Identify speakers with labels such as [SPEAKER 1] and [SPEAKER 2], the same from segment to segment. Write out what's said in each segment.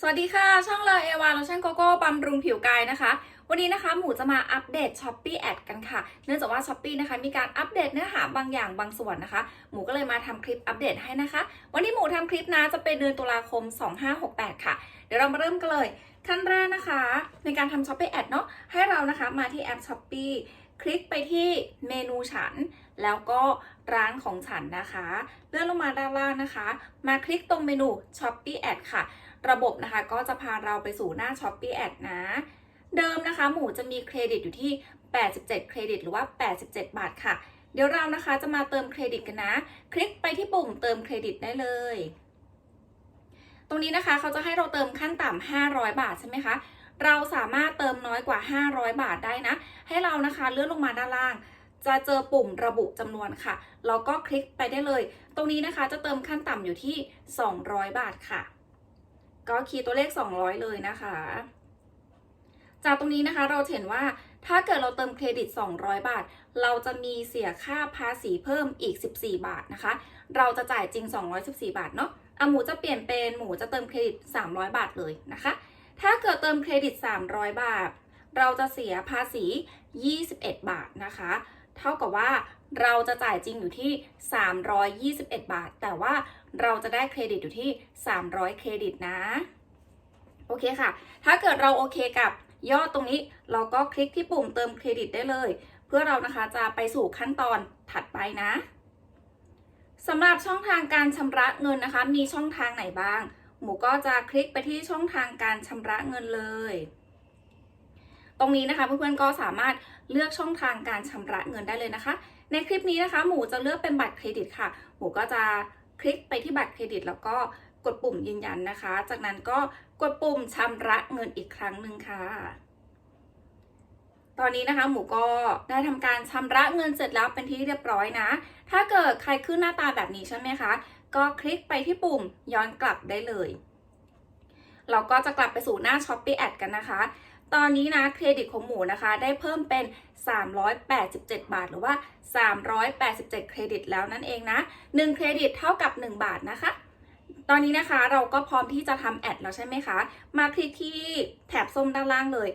[SPEAKER 1] สวัสดีค่ะ ช่องเลยเอวาโลชั่นโกโก้บำรุงผิวกายนะคะ วันนี้นะคะหมูจะมาอัปเดต s h อ p e e Ad กันค่ะ เนื่องจากว่า s h อ p e e นะคะมีการอัปเดตเนื้อหาบางอย่างบางส่วนนะคะ หมูก็เลยมาทำคลิปอัปเดตให้นะคะ วันนี้หมูทำคลิปนะจะเป็นเดือนตุลาคม 2568 ค่ะ เดี๋ยวเรามาเริ่มกันเลย ขั้นแรกนะคะ ในการทำ s h อ p e e Ad เนาะให้เรานะคะมาที่แอป s h อ p e e คลิกไปที่เมนูฉัน แล้วก็ร้านของฉันนะคะ เลื่อนลงมาด้านล่างนะคะ มาคลิกตรงเมนู s h o p e e Ad ค่ะ ระบบนะคะก็จะพาเราไปสู่หน้า s h o p e e Ad นะ เดิมนะคะ หมูจะมีเครดิตอยู่ที่ 87 เครดิต หรือว่า 87 บาทค่ะ เดี๋ยวเรานะคะจะมาเติมเครดิตกันนะ คลิกไปที่ปุ่มเติมเครดิตได้เลย ตรงนี้นะคะเขาจะให้เราเติมขั้นต่ำ500 บาทใช่ไหมคะเราสามารถเติมน้อยกว่า 500 บาทได้นะ ให้เรานะคะเลื่อนลงมาด้านล่าง จะเจอปุ่มระบุจำนวนค่ะเราก็คลิกไปได้เลย ตรงนี้นะคะจะเติมขั้นต่ำอยู่ที่ 200 บาทค่ะ ก็คีย์ตัวเลข 200 เลยนะคะ จากตรงนี้นะคะเราเห็นว่าถ้าเกิดเราเติมเครดิต 200 บาท เราจะมีเสียค่าภาษีเพิ่มอีก 14 บาทนะคะ เราจะจ่ายจริง 214 บาทเนาะอะหมูจะเปลี่ยนเป็นหมูจะเติมเครดิต 300 บาทเลยนะคะ ถ้าเกิดเติมเครดิต 300 บาท เราจะเสียภาษี 21 บาทนะคะ เท่ากับว่าเราจะจ่ายจริงอยู่ที่ 321 บาท แต่ว่าเราจะได้เครดิตอยู่ที่ 300 เครดิตนะ โอเคค่ะ ถ้าเกิดเราโอเคกับยอดตรงนี้เราก็คลิกที่ปุ่มเติมเครดิตได้เลย เพื่อเรานะคะจะไปสู่ขั้นตอนถัดไปนะสำหรับช่องทางการชำระเงินนะคะ มีช่องทางไหนบ้าง หมูก็จะคลิกไปที่ช่องทางการชำระเงินเลย ตรงนี้นะคะเพื่อนๆก็สามารถเลือกช่องทางการชำระเงินได้เลยนะคะ ในคลิปนี้นะคะ หมูจะเลือกเป็นบัตรเครดิตค่ะ หมูก็จะคลิกไปที่บัตรเครดิต แล้วก็กดปุ่มยืนยันนะคะ จากนั้นก็กดปุ่มชำระเงินอีกครั้งหนึ่งค่ะ ตอนนี้นะคะหมูก็ได้ทำการชำระเงินเสร็จแล้วเป็นที่เรียบร้อยนะ ถ้าเกิดใครขึ้นหน้าตาแบบนี้ใช่ไหมคะ ก็คลิกไปที่ปุ่มย้อนกลับได้เลยเราก็จะกลับไปสู่หน้า s h อ p e e Ad กันนะคะ ตอนนี้นะเครดิตของหมูนะคะได้เพิ่มเป็น 387 บาท หรือว่า 387 เครดิตแล้วนั่นเองนะ 1 เครดิตเท่ากับ 1 บาทนะคะ ตอนนี้นะคะเราก็พร้อมที่จะทำแอดแล้วใช่ไหมคะ มาคลิกที่แถบส้มด้านล่างเลย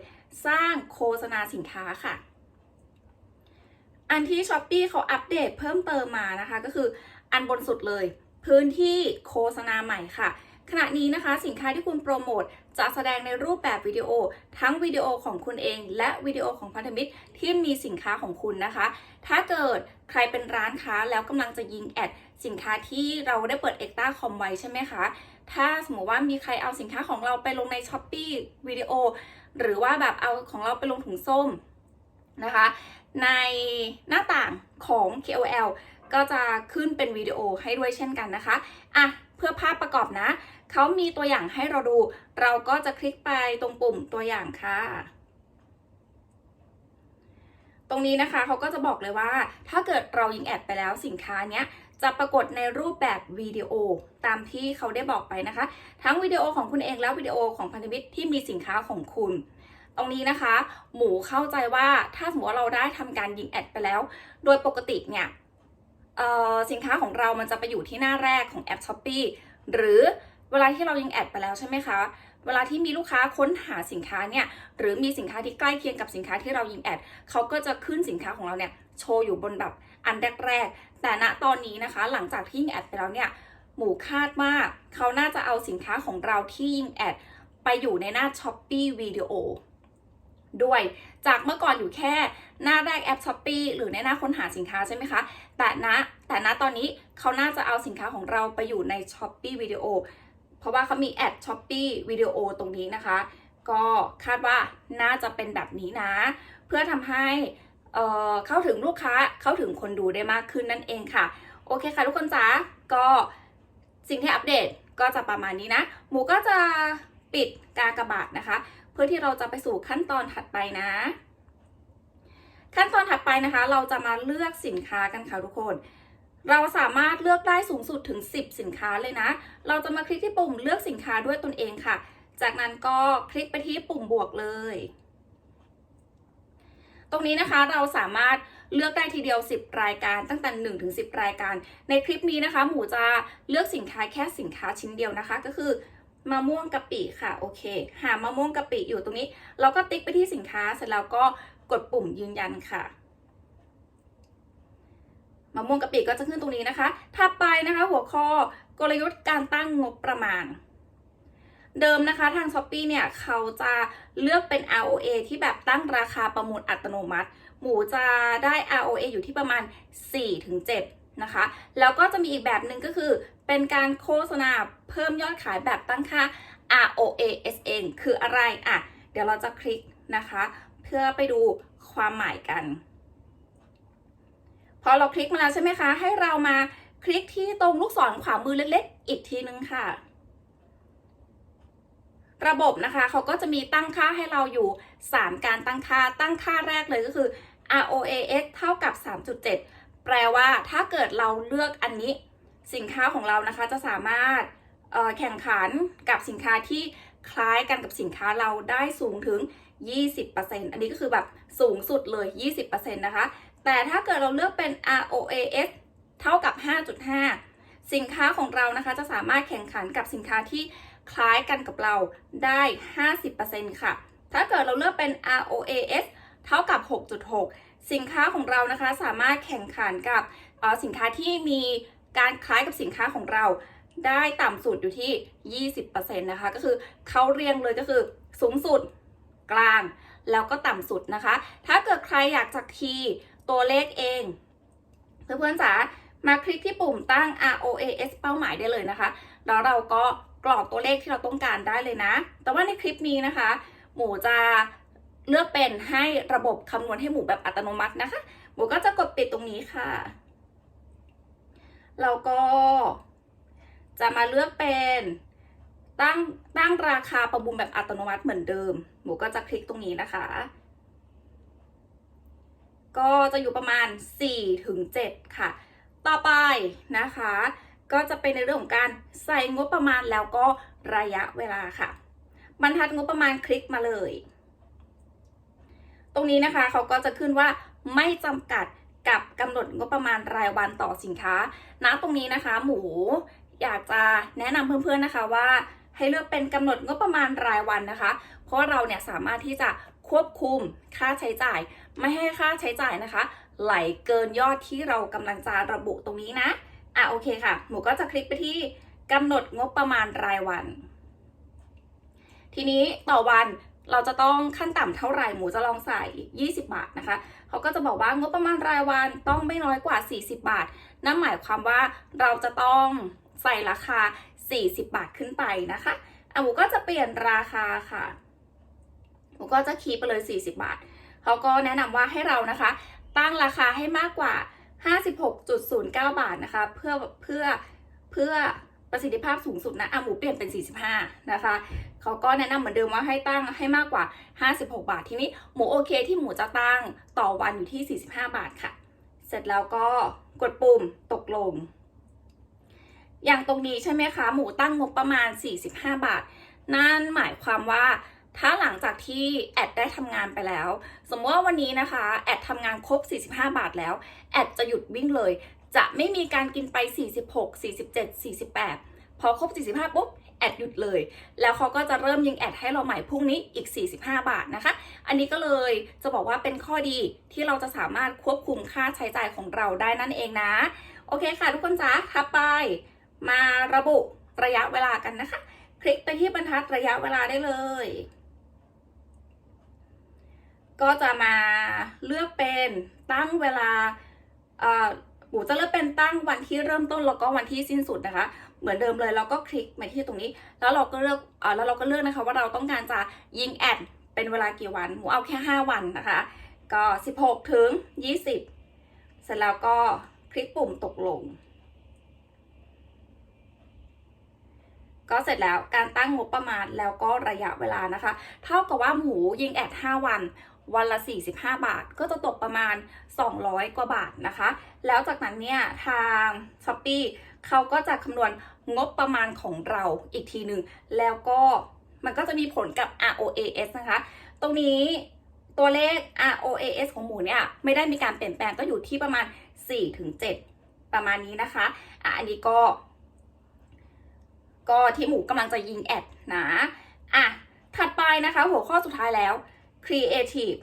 [SPEAKER 1] สร้างโฆษณาสินค้าค่ะ อันที่ s h อ p e e เขาอัปเดตเพิ่มเติมมานะคะ ก็คืออันบนสุดเลย พื้นที่โฆษณาใหม่ค่ะ ขณะนี้นะคะสินค้าที่คุณโปรโมทจะแสดงในรูปแบบวิดีโอ ทั้งวิดีโอของคุณเอง และวิดีโอของพันธมิตรที่มีสินค้าของคุณนะคะ ถ้าเกิดใครเป็นร้านค้าแล้วกำลังจะยิงแอดสินค้าที่เราได้เปิด e x t r a คอมไว้ใช่ไหมคะ ถ้าสมมติว่ามีใครเอาสินค้าของเราไปลงใน s h อ p e e วิดีโอหรือว่าแบบเอาของเราไปลงถุงส้มนะคะ ในหน้าต่างของ KOL ก็จะขึ้นเป็นวิดีโอให้ด้วยเช่นกันนะคะ อะ เพื่อภาพประกอบนะ เขามีตัวอย่างให้เราดู เราก็จะคลิกไปตรงปุ่มตัวอย่างค่ะ ตรงนี้นะคะเขาก็จะบอกเลยว่า ถ้าเกิดเรายิงแอดไปแล้วสินค้าเนี้ยจะปรากฏในรูปแบบวิดีโอตามที่เขาได้บอกไปนะคะ ทั้งวิดีโอของคุณเองและวิดีโอของพันธมิตรที่มีสินค้าของคุณ ตรงนี้นะคะ หมูเข้าใจว่าถ้าสมมติว่าเราได้ทำการยิงแอดไปแล้ว โดยปกติเนี่ยสินค้าของเรามันจะไปอยู่ที่หน้าแรกของแอป s h อ p e e หรือ เวลาที่เรายิงแอดไปแล้วใช่ไหมคะ เวลาที่มีลูกค้าค้นหาสินค้าเนี่ย หรือมีสินค้าที่ใกล้เคียงกับสินค้าที่เรายิงแอด เขาก็จะขึ้นสินค้าของเราเนี่ยโชว์อยู่บนแบบอันแรกๆ แต่ณตอนนี้นะคะ หลังจากที่ยิงแอดไปแล้วเนี่ย หมูคาดว่าเขาน่าจะเอาสินค้าของเราที่ยิงแอดไปอยู่ในหน้า s h อ p e e วิดีโอด้วย จากเมื่อก่อนอยู่แค่หน้าแรกแอป s h อ p e e หรือในหน้าค้นหาสินค้าใช่ไหมคะ แต่ณแต่ณตอนนี้เขาน่าจะเอาสินค้าของเราไปอยู่ใน s h อ p e e วิดีโอ เพราะว่าเขามีแอด s h อ p e e วิดีโอตรงนี้นะคะ ก็คาดว่าน่าจะเป็นแบบนี้นะ เพื่อทำให้เเข้าถึงลูกค้าเข้าถึงคนดูได้มากขึ้นนั่นเองค่ะ โอเคค่ะทุกคนจ๋าก็สิ่งที่อัปเดตก็จะประมาณนี้นะ หมูก็จะปิดกากระบาทนะคะ เพื่อที่เราจะไปสู่ขั้นตอนถัดไปนะ ขั้นตอนถัดไปนะคะ เราจะมาเลือกสินค้ากันค่ะทุกคน เราสามารถเลือกได้สูงสุดถึง 10 สินค้าเลยนะ เราจะมาคลิกที่ปุ่มเลือกสินค้าด้วยตนเองค่ะ จากนั้นก็คลิกไปที่ปุ่มบวกเลย ตรงนี้นะคะเราสามารถเลือกได้ทีเดียว 10 รายการตั้งแต่1ถึง10 รายการ ในคลิปนี้นะคะ หมูจะเลือกสินค้าแค่สินค้าชิ้นเดียวนะคะ ก็คือมะม่วงกะปิค่ะโอเค หามะม่วงกะปิอยู่ตรงนี้ เราก็ติ๊กไปที่สินค้าเสร็จแล้วก็กดปุ่มยืนยันค่ะ มะม่วงกะปิก็จะขึ้นตรงนี้นะคะ ถัดไปนะคะหัวข้อกลยุทธ์การตั้งงบประมาณ เดิมนะคะทาง s h อ p e e เนี่ยเขาจะเลือกเป็น ROA ที่แบบตั้งราคาประมูลอัตโนมัติ หมูจะได้ ROA อยู่ที่ประมาณ 4-7 นะคะ แล้วก็จะมีอีกแบบหนึ่งก็คือ เป็นการโฆษณาเพิ่มยอดขายแบบตั้งค่า ROA SN คืออะไรอะ เดี๋ยวเราจะคลิกนะคะ เพื่อไปดูความหมายกัน พอเราคลิกมาแล้วใช่ไหมคะ ให้เรามาคลิกที่ตรงลูกศรขวามือเล็กๆ อีกทีนึงค่ะ ระบบนะคะเขาก็จะมีตั้งค่าให้เราอยู่ 3 การตั้งค่าตั้งค่าแรกเลยก็คือ ROAS เท่ากับ 3.7 แปลว่าถ้าเกิดเราเลือกอันนี้ สินค้าของเรานะคะจะสามารถแข่งขันกับสินค้าที่คล้ายกันกับสินค้าเราได้สูงถึง 20%อันนี้ก็คือแบบสูงสุดเลย 20%นะคะ แต่ถ้าเกิดเราเลือกเป็น ROAS เท่ากับ 5.5 สินค้าของเรานะคะจะสามารถแข่งขันกับสินค้าที่คล้ายกันกับเราได้ 50%ค่ะ ถ้าเกิดเราเลือกเป็น ROAS เท่ากับ 6.6 สินค้าของเรานะคะสามารถแข่งขันกับสินค้าที่มีการคล้ายกับสินค้าของเราได้ต่ำสุดอยู่ที่ 20%นะคะ ก็คือเขาเรียงเลยก็คือสูงสุดกลางแล้วก็ต่ำสุดนะคะ ถ้าเกิดใครอยากจะคีย์ ตัวเลขเอง เพื่อนๆจ๋ามาคลิกที่ปุ่มตั้ง ROAS เป้าหมายได้เลยนะคะ แล้วเราก็กรอกตัวเลขที่เราต้องการได้เลยนะ แต่ว่าในคลิปนี้นะคะ หมูจะเลือกเป็นให้ระบบคำนวณให้หมูแบบอัตโนมัตินะคะ หมูก็จะกดปิดตรงนี้ค่ะแล้วก็จะมาเลือกเป็นตั้งตั้งราคาประมูลแบบอัตโนมัติเหมือนเดิม หมูก็จะคลิกตรงนี้นะคะ ก็จะอยู่ประมาณ4ถึง7ค่ะ ต่อไปนะคะ ก็จะเป็นในเรื่องของการใส่งบประมาณแล้วก็ระยะเวลาค่ะ บรรทัดงบประมาณคลิกมาเลย ตรงนี้นะคะเขาก็จะขึ้นว่าไม่จำกัดกับกำหนดงบประมาณรายวันต่อสินค้าณตรงนี้นะคะ หมูอยากจะแนะนำเพื่อนๆนะคะว่าให้เลือกเป็นกำหนดงบประมาณรายวันนะคะ เพราะเราเนี่ยสามารถที่จะ ควบคุมค่าใช้จ่าย ไม่ให้ค่าใช้จ่ายนะคะ ไหลเกินยอดที่เรากำลังจะระบุตรงนี้นะ อะโอเคค่ะ หมูก็จะคลิกไปที่กำหนดงบประมาณรายวัน ทีนี้ต่อวันเราจะต้องขั้นต่ำเท่าไหร่หมูจะลองใส่ 20 บาทนะคะเขาก็จะบอกว่างบประมาณรายวันต้องไม่น้อยกว่า 40 บาท นั่นหมายความว่าเราจะต้องใส่ราคา 40 บาทขึ้นไปนะคะอะหมูก็จะเปลี่ยนราคาค่ะ หมูก็จะคีย์ไปเลย 40 บาท เขาก็แนะนำว่าให้เรานะคะ ตั้งราคาให้มากกว่า 56.09 บาทนะคะ เพื่อเพื่อเพื่อประสิทธิภาพสูงสุดนะอะหมูเปลี่ยนเป็น 45 นะคะ เขาก็แนะนำเหมือนเดิมว่าให้ตั้งให้มากกว่า 56 บาท ทีนี้หมูโอเคที่หมูจะตั้งต่อวันอยู่ที่ 45 บาทค่ะ เสร็จแล้วก็กดปุ่มตกลง อย่างตรงนี้ใช่ไหมคะ หมูตั้งงบประมาณ 45 บาท นั่นหมายความว่า ถ้าหลังจากที่แอดได้ทำงานไปแล้ว สมมติว่าวันนี้นะคะแอดทำงานครบ 45 บาทแล้วแอดจะหยุดวิ่งเลย จะไม่มีการกินไป 46 47 48 พอครบ 45 ปุ๊บแอดหยุดเลย แล้วเขาก็จะเริ่มยิงแอดให้เราใหม่พรุ่งนี้อีก 45 บาทนะคะ อันนี้ก็เลยจะบอกว่าเป็นข้อดีที่เราจะสามารถควบคุมค่าใช้จ่ายของเราได้นั่นเองนะ โอเคค่ะทุกคนจ้าทับไป มาระบุระยะเวลากันนะคะ คลิกไปที่บรรทัดระยะเวลาได้เลย ก็จะมาเลือกเป็นตั้งเวลาหมูจะเลือกเป็นตั้งวันที่เริ่มต้นแล้วก็วันที่สิ้นสุดนะคะ เหมือนเดิมเลยเราก็คลิกมาที่ตรงนี้ แล้วเราก็เลือกอแล้วเราก็เลือกนะคะ ว่าเราต้องการจะยิงแอดเป็นเวลากี่วันหมูเอาแค่ 5 วันนะคะ ก็ 16 ถึง 20 เสร็จแล้วก็คลิกปุ่มตกลง ก็เสร็จแล้วการตั้งงบประมาณแล้วก็ระยะเวลานะคะ เท่ากับว่าหมูยิงแอด 5 วัน วันละ 45 บาท ก็จะตกประมาณ 200 กว่าบาทนะคะ แล้วจากนั้นเนี่ยทาง s h อ p e e เขาก็จะคำนวณงบประมาณของเราอีกทีหนึ่งแล้วก็มันก็จะมีผลกับ ROAS นะคะ ตรงนี้ตัวเลข ROAS ของหมูเนี่ยไม่ได้มีการเปลี่ยนแปลงก็อยู่ที่ประมาณ 4-7 ประมาณนี้นะคะอะอันนี้ก็ ก็ที่หมูกำลังจะยิงแอดนะอะถัดไปนะคะ หัวข้อสุดท้ายแล้ว creative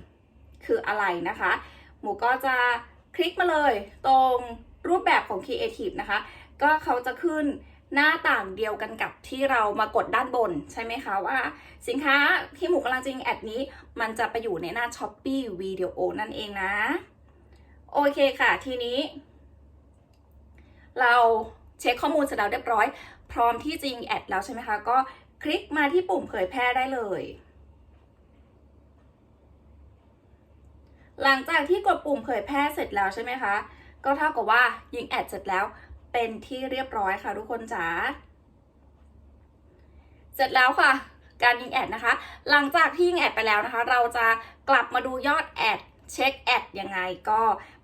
[SPEAKER 1] คืออะไรนะคะ หมูก็จะคลิกมาเลยตรงรูปแบบของ creative นะคะ ก็เขาจะขึ้นหน้าต่างเดียวกันกับที่เรามากดด้านบนใช่ไหมคะว่า สินค้าที่หมูกำลังจะยิงแอดนี้ มันจะไปอยู่ในหน้า Shopee Video นั่นเองนะ โอเคค่ะ ทีนี้ เราเช็คข้อมูลเสร็จแล้วเรียบร้อย พร้อมที่จะยิงแอดแล้วใช่ไหมคะ ก็คลิกมาที่ปุ่มเผยแพร่ได้เลย หลังจากที่กดปุ่มเผยแพร่เสร็จแล้วใช่ไหมคะ ก็เท่ากับว่ายิงแอดเสร็จแล้วเป็นที่เรียบร้อยค่ะทุกคนจ๋า เสร็จแล้วค่ะ การยิงแอดนะคะ หลังจากที่ยิงแอดไปแล้วนะคะ เราจะกลับมาดูยอดแอดเช็คแอดยังไงก็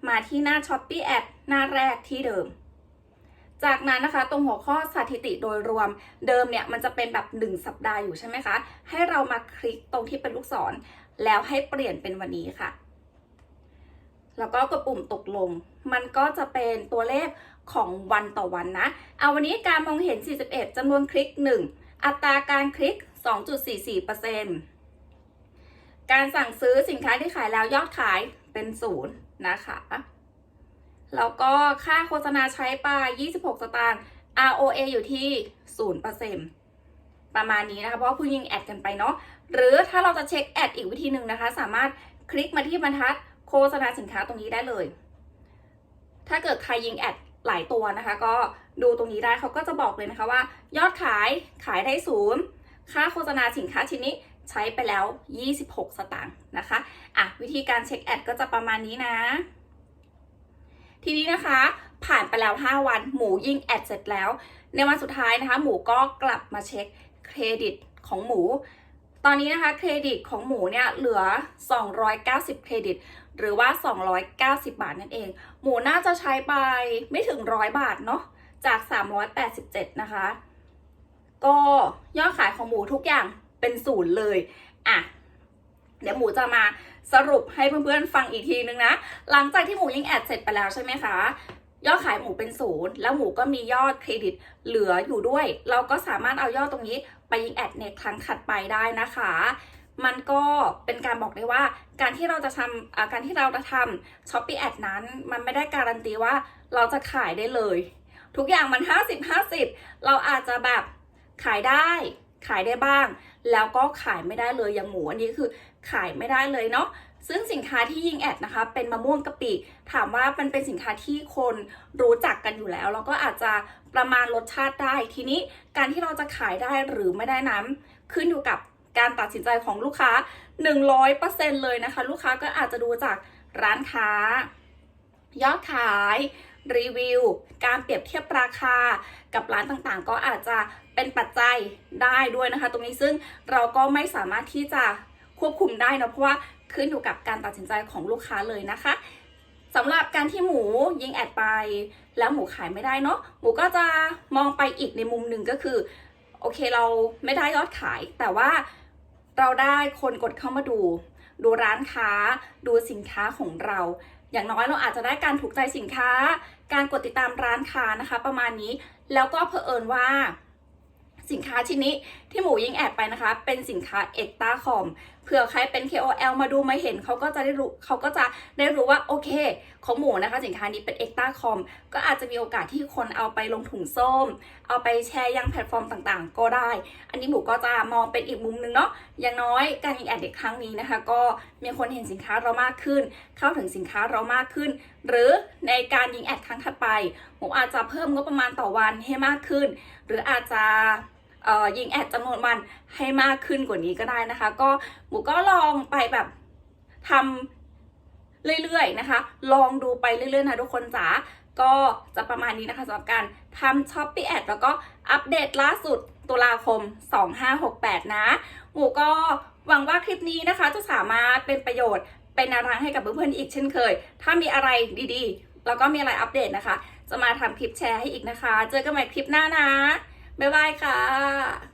[SPEAKER 1] มาที่หน้า s h อ p e e แอดหน้าแรกที่เดิม จากนั้นนะคะตรงหัวข้อสถิติโดยรวมเดิมเนี่ยมันจะเป็นแบบ 1 สัปดาห์อยู่ใช่ไหมคะ ให้เรามาคลิกตรงที่เป็นลูกศร แล้วให้เปลี่ยนเป็นวันนี้ค่ะ แล้วก็กดปุ่มตกลง มันก็จะเป็นตัวเลขของวันต่อวันนะ เอาวันนี้การมองเห็น 41 จำนวนคลิก 1 อัตราการคลิก 2.44%การสั่งซื้อสินค้าที่ขายแล้วยอดขายเป็นศูนย์นะคะ แล้วก็ค่าโฆษณาใช้ไป 26 สตางค์ ROA อยู่ที่0%ประมาณนี้นะคะ เพราะว่าเพิ่งยิงแอดกันไปเนาะ หรือถ้าเราจะเช็คแอดอีกวิธีหนึ่งนะคะ สามารถคลิกมาที่บรรทัด โฆษณาสินค้าตรงนี้ได้เลย ถ้าเกิดใครยิงแอดหลายตัวนะคะ ก็ดูตรงนี้ได้เขาก็จะบอกเลยนะคะว่า ยอดขายขายได้ศูนย์ค่าโฆษณาสินค้าชิ้นนี้ใช้ไปแล้ว 26 สตางค์นะคะอะวิธีการเช็คแอดก็จะประมาณนี้นะ ทีนี้นะคะ ผ่านไปแล้ว 5 วันหมูยิงแอดเสร็จแล้ว ในวันสุดท้ายนะคะ หมูก็กลับมาเช็คเครดิตของหมู ตอนนี้นะคะเครดิตของหมูเนี่ยเหลือ 290 เครดิต หรือว่า 290 บาทนั่นเอง หมูน่าจะใช้ไปไม่ถึงร้อยบาทเนาะจาก 387 นะคะ ก็ยอดขายของหมูทุกอย่างเป็นศูนย์เลยอะเดี๋ยวหมูจะมาสรุปให้เพื่อนๆฟังอีกทีนึงนะ หลังจากที่หมูยิงแอดเสร็จไปแล้วใช่ไหมคะ ยอดขายหมูเป็นศูนย์แล้วหมูก็มียอดเครดิตเหลืออยู่ด้วย เราก็สามารถเอายอดตรงนี้ไปยิงแอดในครั้งถัดไปได้นะคะ มันก็เป็นการบอกได้ว่า การที่เราจะทำการที่เราจะทำช้อปปี้แอดนั้น มันไม่ได้การันตีว่าเราจะขายได้เลย ทุกอย่างมัน 50 50 เราอาจจะแบบขายได้ขายได้บ้าง แล้วก็ขายไม่ได้เลยอย่างหมูอันนี้คือขายไม่ได้เลยเนาะ ซึ่งสินค้าที่ยิงแอดนะคะ เป็นมะม่วงกะปิ ถามว่ามันเป็นสินค้าที่คนรู้จักกันอยู่แล้ว แล้วก็อาจจะประมาณรสชาติได้ ทีนี้การที่เราจะขายได้หรือไม่ได้นั้น ขึ้นอยู่กับการตัดสินใจของลูกค้า 100%เลยนะคะ ลูกค้าก็อาจจะดูจากร้านค้า ยอดขายรีวิว การเปรียบเทียบราคากับร้านต่างๆ ก็อาจจะเป็นปัจจัยได้ด้วยนะคะ ตรงนี้ซึ่งเราก็ไม่สามารถที่จะควบคุมได้นะเพราะว่า ขึ้นอยู่กับการตัดสินใจของลูกค้าเลยนะคะสำหรับการที่หมูยิงแอดไป แล้วหมูขายไม่ได้เนาะหมูก็จะมองไปอีกในมุมหนึ่งก็คือ โอเคเราไม่ได้ยอดขาย แต่ว่าเราได้คนกดเข้ามาดู ดูร้านค้า ดูสินค้าของเรา อย่างน้อยเราอาจจะได้การถูกใจสินค้า การกดติดตามร้านค้านะคะ ประมาณนี้แล้วก็เผอิญว่า สินค้าชิ้นนี้ที่หมูยิงแอดไปนะคะ เป็นสินค้าเอกตาคอมเผื่อใครเป็น KOL มาดูมาเห็นเขาก็จะได้รู้เขาก็จะได้รู้ว่าโอเค ของหมูนะคะสินค้านี้เป็นเอกตาคอมก็อาจจะมีโอกาสที่คนเอาไปลงถุงส้ม เอาไปแชร์ยังแพลตฟอร์มต่างๆ ก็ได้ อันนี้หมูก็จะมองเป็นอีกมุมนึงเนาะอย่างน้อยการยิงแอดเด็กครั้งนี้นะคะ ก็มีคนเห็นสินค้าเรามากขึ้น เข้าถึงสินค้าเรามากขึ้น หรือในการยิงแอดครั้งถัดไปหมูอาจจะเพิ่มงบประมาณต่อวันให้มากขึ้น หรืออาจจะ ยิงแอดจำนวนวันให้มากขึ้นกว่านี้ก็ได้นะคะ ก็หมูก็ลองไปแบบทำเรื่อยๆนะคะ ลองดูไปเรื่อยๆนะทุกคนจ๋าก็จะประมาณนี้นะคะสำหรับการทำช้อปปี้แอดแล้วก็อัปเดตล่าสุดตุลาคม 2568 นะ หมูก็หวังว่าคลิปนี้นะคะ จะสามารถเป็นประโยชน์เป็นแนวทางให้กับเพื่อนๆอีกเช่นเคย ถ้ามีอะไรดีๆ แล้วก็มีอะไรอัปเดตนะคะ จะมาทำคลิปแชร์ให้อีกนะคะ เจอกันใหม่คลิปหน้านะ บ๊ายบายค่ะ